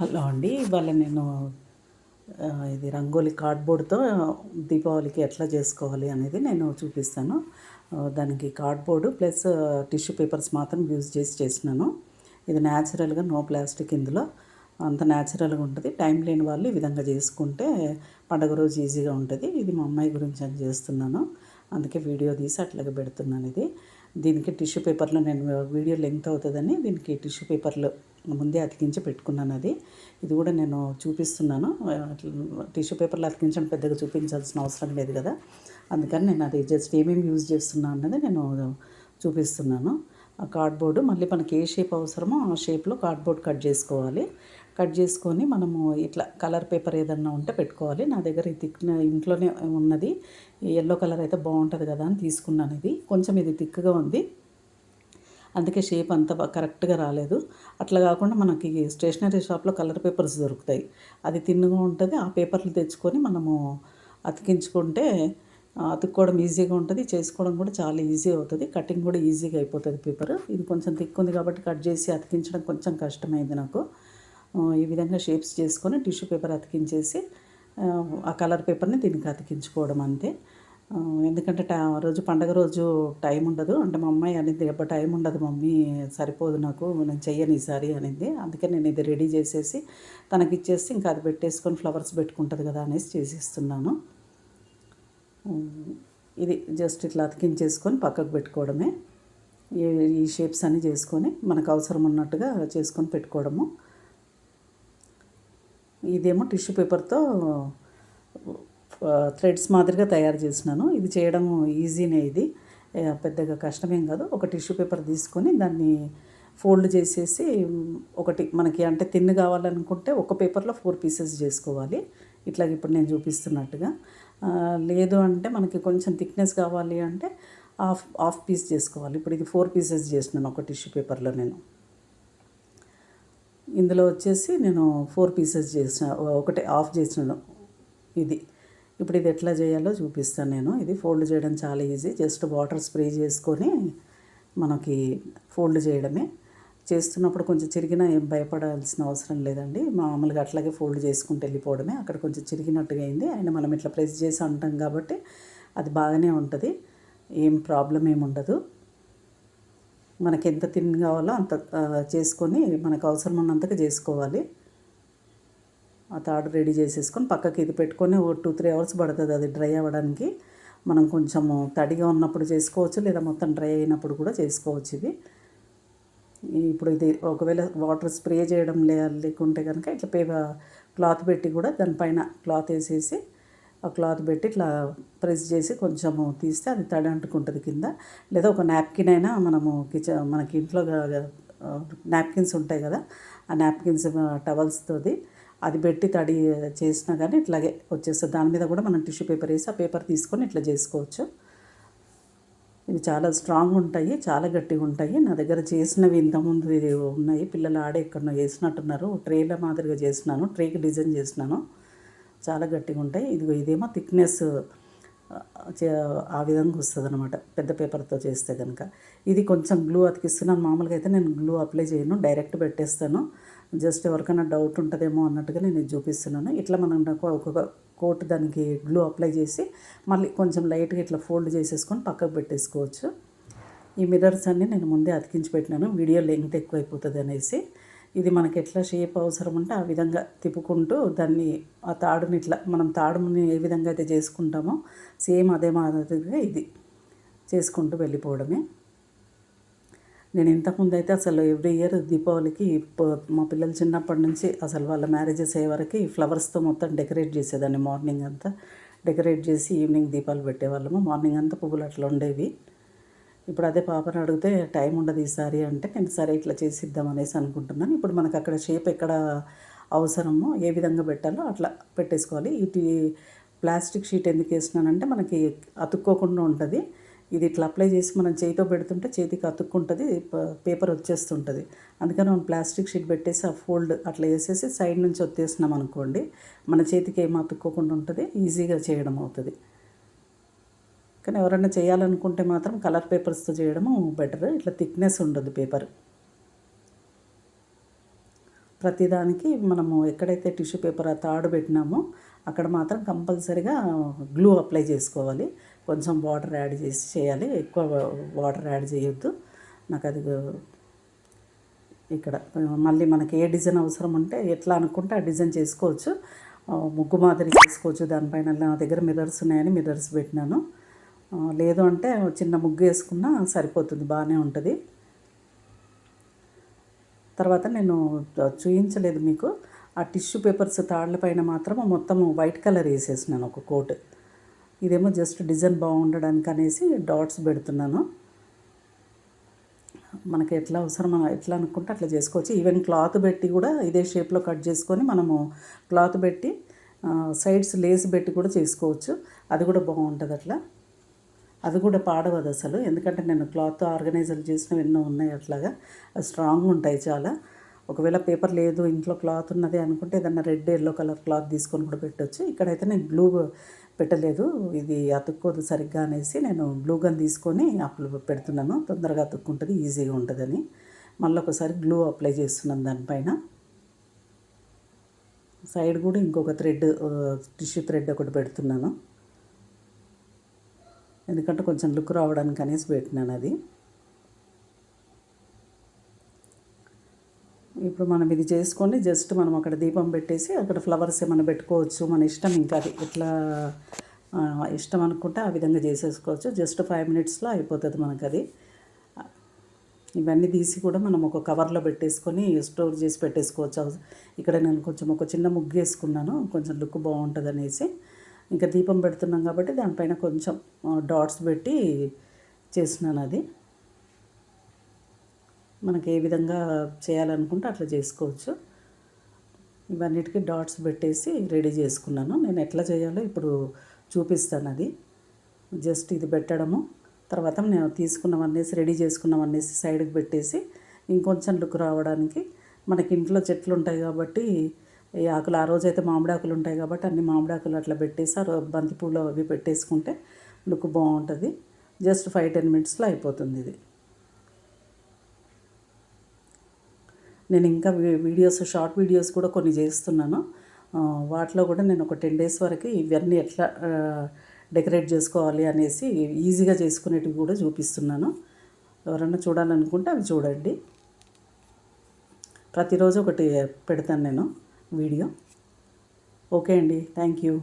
Hello అండి. ఇవాళ నేను ఇది రంగోలి కార్డ్బోర్డ్తో దీపావళికి ఎట్లా చేసుకోవాలి అనేది నేను చూపిస్తాను. దానికి కార్డ్బోర్డు ప్లస్ టిష్యూ పేపర్స్ మాత్రం యూజ్ చేసి చేసినాను ఇది న్యాచురల్గా నో ప్లాస్టిక్ ఇందులో. అంత న్యాచురల్గా ఉంటుంది. టైం లేని వాళ్ళు ఈ విధంగా చేసుకుంటే పండగ రోజు ఈజీగా ఉంటుంది. ఇది మా అమ్మాయి గురించి అని చేస్తున్నాను. అందుకే వీడియో తీసి అట్లాగే పెడుతున్నాను ఇది. దీనికి టిష్యూ పేపర్లో నేను వీడియో లెంగ్త్ అవుతుందని దీనికి టిష్యూ పేపర్లు ముందే అతికించి పెట్టుకున్నాను అది. ఇది కూడా నేను చూపిస్తున్నాను. టిష్యూ పేపర్లు అతికించడం పెద్దగా చూపించాల్సిన అవసరం లేదు కదా. అందుకని నేను అది జస్ట్ ఏమేమి యూజ్ చేస్తున్నా అన్నది నేను చూపిస్తున్నాను. ఆ కార్డ్బోర్డు మళ్ళీ మనకి ఏ షేప్ అవసరమో ఆ షేప్లో కార్డ్బోర్డ్ కట్ చేసుకోవాలి. కట్ చేసుకొని మనము ఇట్లా కలర్ పేపర్ ఏదన్నా ఉంటే పెట్టుకోవాలి. నా దగ్గర ఇది థిక్ ఇంట్లోనే ఉన్నది. ఎల్లో కలర్ అయితే బాగుంటుంది కదా అని తీసుకున్నాను ఇది. కొంచెం ఇది థిక్గా ఉంది. అందుకే షేప్ అంత కరెక్ట్గా రాలేదు. అట్లా కాకుండా మనకి స్టేషనరీ షాప్లో కలర్ పేపర్స్ దొరుకుతాయి. అది తిన్నుగా ఉంటుంది. ఆ పేపర్లు తెచ్చుకొని మనము అతికించుకుంటే అతుక్కోవడం ఈజీగా ఉంటుంది చేసుకోవడం కూడా చాలా ఈజీ అవుతుంది కటింగ్ కూడా ఈజీగా అయిపోతుంది పేపర్. ఇది కొంచెం థిక్ ఉంది కాబట్టి కట్ చేసి అతికించడం కొంచెం కష్టమైంది నాకు. ఈ విధంగా షేప్స్ చేసుకొని టిష్యూ పేపర్ అతికించేసి ఆ, కలర్ పేపర్ని దీనికి అతికించుకోవడం అంతే. ఎందుకంటే టై రోజు పండగ రోజు టైం ఉండదు. అంటే మా అమ్మాయి అనేది ఎప్పుడు టైం ఉండదు మమ్మీ సరిపోదు నాకు నేను చెయ్యను ఈసారి అనేది. అందుకే నేను ఇది రెడీ చేసేసి తనకి ఇచ్చేసి ఇంకా అది పెట్టేసుకొని ఫ్లవర్స్ పెట్టుకుంటుంది కదా అనేసి చేసేస్తున్నాను. ఇది జస్ట్ ఇట్లా అతికించేసుకొని పక్కకు పెట్టుకోవడమే. ఈ ఈ షేప్స్ అన్నీ చేసుకొని మనకు అవసరం ఉన్నట్టుగా చేసుకొని పెట్టుకోవడము. ఇదేమో టిష్యూ పేపర్తో థ్రెడ్స్ మాదిరిగా తయారు చేసినాను. ఇది చేయడం ఈజీనే ఇది. పెద్దగా కష్టమేం కాదు. ఒక టిష్యూ పేపర్ తీసుకొని దాన్ని ఫోల్డ్ చేసేసి ఒకటి మనకి అంటే తిన్ను కావాలనుకుంటే ఒక పేపర్లో ఫోర్ పీసెస్ చేసుకోవాలి. ఇట్లా ఇప్పుడు నేను చూపిస్తున్నట్టుగా. లేదు అంటే మనకి కొంచెం థిక్నెస్ కావాలి అంటే హాఫ్ హాఫ్ పీస్ చేసుకోవాలి. ఇప్పుడు ఇది ఫోర్ పీసెస్ చేసినాను ఒక టిష్యూ పేపర్లో నేను. ఇందులో వచ్చేసి నేను ఫోర్ పీసెస్ చేసిన ఒకటి ఆఫ్ చేసినాను ఇది. ఇప్పుడు ఇది ఎట్లా చేయాలో చూపిస్తాను నేను. ఇది ఫోల్డ్ చేయడం చాలా ఈజీ జస్ట్ వాటర్ స్ప్రే చేసుకొని మనకి ఫోల్డ్ చేయడమే. చేస్తున్నప్పుడు కొంచెం చిరిగినా ఏం భయపడాల్సిన అవసరం లేదండి. మామూలుగా అట్లాగే ఫోల్డ్ చేసుకుంటూ వెళ్ళిపోవడమే. అక్కడ కొంచెం చిరిగినట్టుగా అయింది. అండ్ మనం ఇట్లా ప్రెస్ చేసి అంటాం కాబట్టి అది బాగానే ఉంటుంది. ఏం ప్రాబ్లం ఏమి ఉండదు. మనకి ఎంత తిన్ కావాలో అంత చేసుకొని మనకు అవసరం ఉన్నంతగా చేసుకోవాలి. ఆ తాడు రెడీ చేసేసుకొని పక్కకి ఇది పెట్టుకొని ఓ టూ త్రీ అవర్స్ పడుతుంది. అది డ్రై అవ్వడానికి మనం కొంచెము తడిగా ఉన్నప్పుడు చేసుకోవచ్చు. లేదా మొత్తం డ్రై అయినప్పుడు కూడా చేసుకోవచ్చు ఇది ఇప్పుడు ఇది ఒకవేళ వాటర్ స్ప్రే చేయడం లే లేకుంటే కనుక ఇట్లా పేపర్ క్లాత్ పెట్టి కూడా దానిపైన క్లాత్ వేసేసి ఆ క్లాత్ పెట్టి ఇట్లా ప్రెస్ చేసి కొంచెము తీస్తే అది తడి అంటుకుంటుంది కింద. లేదా ఒక నాప్కిన్ అయినా మనము కిచెన్ మనకి ఇంట్లో నాప్కిన్స్ ఉంటాయి కదా ఆ నాప్కిన్స్ టవల్స్తోది అది పెట్టి తడి చేసినా కానీ ఇట్లాగే వచ్చేస్తుంది. దాని మీద కూడా మనం టిష్యూ పేపర్ వేసి ఆ పేపర్ తీసుకొని ఇట్లా చేసుకోవచ్చు. ఇవి చాలా స్ట్రాంగ్ ఉంటాయి చాలా గట్టిగా ఉంటాయి. నా దగ్గర చేసినవి ఇంతకుముందు ఉన్నాయి. పిల్లలు ఆడే ఎక్కడో వేసినట్టున్నారు ట్రేల మాదిరిగా చేసినాను. ట్రేకి డిజైన్ చేసినాను. చాలా గట్టిగా ఉంటాయి. ఇదిగో ఇదేమో థిక్నెస్ ఆ విధంగా వస్తుంది అనమాట పెద్ద పేపర్తో చేస్తే కనుక ఇది కొంచెం గ్లూ అతికిస్తున్నాను. మామూలుగా అయితే నేను గ్లూ అప్లై చేయను. డైరెక్ట్ పెట్టేస్తాను. జస్ట్ ఎవరికైనా డౌట్ ఉంటుందేమో అన్నట్టుగా నేను చూపిస్తున్నాను. ఇట్లా మనం ఒక్కొక్క కోట్ దానికి గ్లూ అప్లై చేసి మళ్ళీ కొంచెం లైట్గా ఇట్లా ఫోల్డ్ చేసేసుకొని పక్కకు పెట్టేసుకోవచ్చు. ఈ మిర్రర్స్ అన్నీ నేను ముందే అతికించి పెట్టినాను. వీడియో లెంగ్త్ ఎక్కువైపోతుంది అనేసి. ఇది మనకి ఎట్లా షేప్ అవసరం ఉంటే ఆ విధంగా తిప్పుకుంటూ దాన్ని ఆ తాడుని ఇట్లా మనం తాడుని ఏ విధంగా అయితే చేసుకుంటామో సేమ్ అదే మాదిరిగా ఇది చేసుకుంటూ వెళ్ళిపోవడమే. నేను ఇంతకుముందు అయితే అసలు ఎవ్రీ ఇయర్ దీపావళికి మా పిల్లలు చిన్నప్పటి నుంచి అసలు వాళ్ళ మ్యారేజెస్ అయ్యే వరకు ఫ్లవర్స్తో మొత్తం డెకరేట్ చేసేదాన్ని మార్నింగ్ అంతా. డెకరేట్ చేసి ఈవినింగ్ దీపాలు పెట్టేవాళ్ళము. మార్నింగ్ అంతా పువ్వులు అట్లా ఉండేవి. ఇప్పుడు అదే పాపని అడిగితే టైం ఉండదు ఈసారి అంటే నేను సరే ఇట్లా చేసిద్దాం అనేసి అనుకుంటున్నాను. ఇప్పుడు మనకు అక్కడ షేప్ ఎక్కడ అవసరమో ఏ విధంగా పెట్టాలో అట్లా పెట్టేసుకోవాలి. ఇటు ప్లాస్టిక్ షీట్ ఎందుకు వేసినానంటే మనకి అతుక్కోకుండా ఉంటుంది. ఇది ఇట్లా అప్లై చేసి మనం చేతితో పెడుతుంటే చేతికి అతుక్కుంటుంది పేపర్ వచ్చేస్తుంటుంది. అందుకని మనం ప్లాస్టిక్ షీట్ పెట్టేసి ఆ ఫోల్డ్ అట్లా వేసేసి సైడ్ నుంచి వచ్చేసినాం అనుకోండి మన చేతికి ఏం అతుక్కోకుండా ఉంటుంది ఈజీగా చేయడం అవుతుంది. కానీ ఎవరైనా చేయాలనుకుంటే మాత్రం కలర్ పేపర్స్తో చేయడము బెటర్ ఇట్లా థిక్నెస్ ఉండదు పేపర్ ప్రతిదానికి మనము ఎక్కడైతే టిష్యూ పేపర్ ఆ తాడు పెట్టినామో అక్కడ మాత్రం కంపల్సరిగా గ్లూ అప్లై చేసుకోవాలి. కొంచెం వాటర్ యాడ్ చేసి చేయాలి. ఎక్కువ వాటర్ యాడ్ చేయొద్దు. నాకు అది ఇక్కడ మళ్ళీ మనకి ఏ డిజైన్ అవసరం ఉంటే ఎట్లా అనుకుంటే ఆ డిజైన్ చేసుకోవచ్చు. ముగ్గు మాదిరి చేసుకోవచ్చు. దానిపైన నా దగ్గర మిర్రర్స్ ఉన్నాయని మిర్రర్స్ పెట్టినాను. లేదు అంటే చిన్న ముగ్గు వేసుకున్నా సరిపోతుంది. బాగానే ఉంటుంది. తర్వాత నేను చూయించలేదు మీకు. ఆ టిష్యూ పేపర్స్ తాళ్ళ పైన మాత్రం మొత్తం వైట్ కలర్ వేసేసినాను ఒక కోట్. ఇదేమో జస్ట్ డిజైన్ బాగుండడానికి అనేసి డాట్స్ పెడుతున్నాను. మనకి ఎట్లా అవసరం ఎట్లా అనుకుంటే అట్లా చేసుకోవచ్చు. ఈవెన్ క్లాత్ పెట్టి కూడా ఇదే షేప్లో కట్ చేసుకొని మనము క్లాత్ పెట్టి సైడ్స్ లేస్ పెట్టి కూడా చేసుకోవచ్చు. అది కూడా బాగుంటుంది అట్లా. అది కూడా పాడవదు అసలు ఎందుకంటే నేను క్లాత్ ఆర్గనైజర్ చేసినవి ఎన్నో ఉన్నాయి అట్లాగా. అది స్ట్రాంగ్ ఉంటాయి చాలా. ఒకవేళ పేపర్ లేదు ఇంట్లో క్లాత్ ఉన్నది అనుకుంటే ఏదన్నా రెడ్ ఎల్లో కలర్ క్లాత్ తీసుకొని కూడా పెట్టొచ్చు. ఇక్కడైతే నేను గ్లూ పెట్టలేదు. ఇది అతుక్కోదు సరిగ్గా అనేసి నేను బ్లూ గన్ తీసుకొని అప్లై పెడుతున్నాను. తొందరగా అతుక్కుంటుంది ఈజీగా ఉంటుందని. మళ్ళీ ఒకసారి గ్లూ అప్లై చేస్తున్నాను దానిపైన. సైడ్ కూడా ఇంకొక థ్రెడ్ టిష్యూ థ్రెడ్ ఒకటి పెడుతున్నాను. ఎందుకంటే కొంచెం లుక్ రావడానికి అనేసి పెట్టినాను అది. ఇప్పుడు మనం ఇది చేసుకొని జస్ట్ మనం అక్కడ దీపం పెట్టేసి అక్కడ ఫ్లవర్స్ ఏమైనా పెట్టుకోవచ్చు. మన ఇష్టం ఇంకా అది ఎట్లా ఇష్టం అనుకుంటే ఆ విధంగా చేసేసుకోవచ్చు. జస్ట్ ఫైవ్ మినిట్స్లో అయిపోతుంది మనకు అది ఇవన్నీ తీసి కూడా మనం ఒక కవర్లో పెట్టేసుకొని స్టోర్ చేసి పెట్టేసుకోవచ్చు. ఇక్కడ నేను కొంచెం ఒక చిన్న ముగ్గు వేసుకున్నాను. కొంచెం లుక్ బాగుంటుంది అనేసి. ఇంకా దీపం పెడుతున్నాం కాబట్టి దానిపైన కొంచెం డాట్స్ పెట్టి చేసినాను అది. మనకి ఏ విధంగా చేయాలనుకుంటే అట్లా చేసుకోవచ్చు. ఇవన్నిటికీ డాట్స్ పెట్టేసి రెడీ చేసుకున్నాను. నేను ఎట్లా చేయాలో ఇప్పుడు చూపిస్తాను అది. జస్ట్ ఇది పెట్టడము. తర్వాత నేను తీసుకున్నవన్నేసి రెడీ చేసుకున్నవన్నేసి సైడ్కి పెట్టేసి ఇంకొంచెం లుక్ రావడానికి మనకి ఇంట్లో చెట్లు ఉంటాయి కాబట్టి ఈ ఆకులు ఆ రోజైతే మామిడి ఆకులు ఉంటాయి కాబట్టి అన్ని మామిడి ఆకులు అట్లా పెట్టేసి ఆ రో- అవి పెట్టేసుకుంటే లుక్ బాగుంటుంది. జస్ట్ ఫైవ్ టెన్ మినిట్స్లో అయిపోతుంది ఇది. నేను ఇంకా వీడియోస్ షార్ట్ వీడియోస్ కూడా కొన్ని చేస్తున్నాను. వాటిలో కూడా నేను ఒక టెన్ డేస్ వరకు ఇవన్నీ ఎట్లా డెకరేట్ చేసుకోవాలి అనేసి ఈజీగా చేసుకునేటివి కూడా చూపిస్తున్నాను. ఎవరన్నా చూడాలనుకుంటే అవి చూడండి. ప్రతిరోజు ఒకటి పెడతాను నేను వీడియో. ఓకే అండి. Thank you.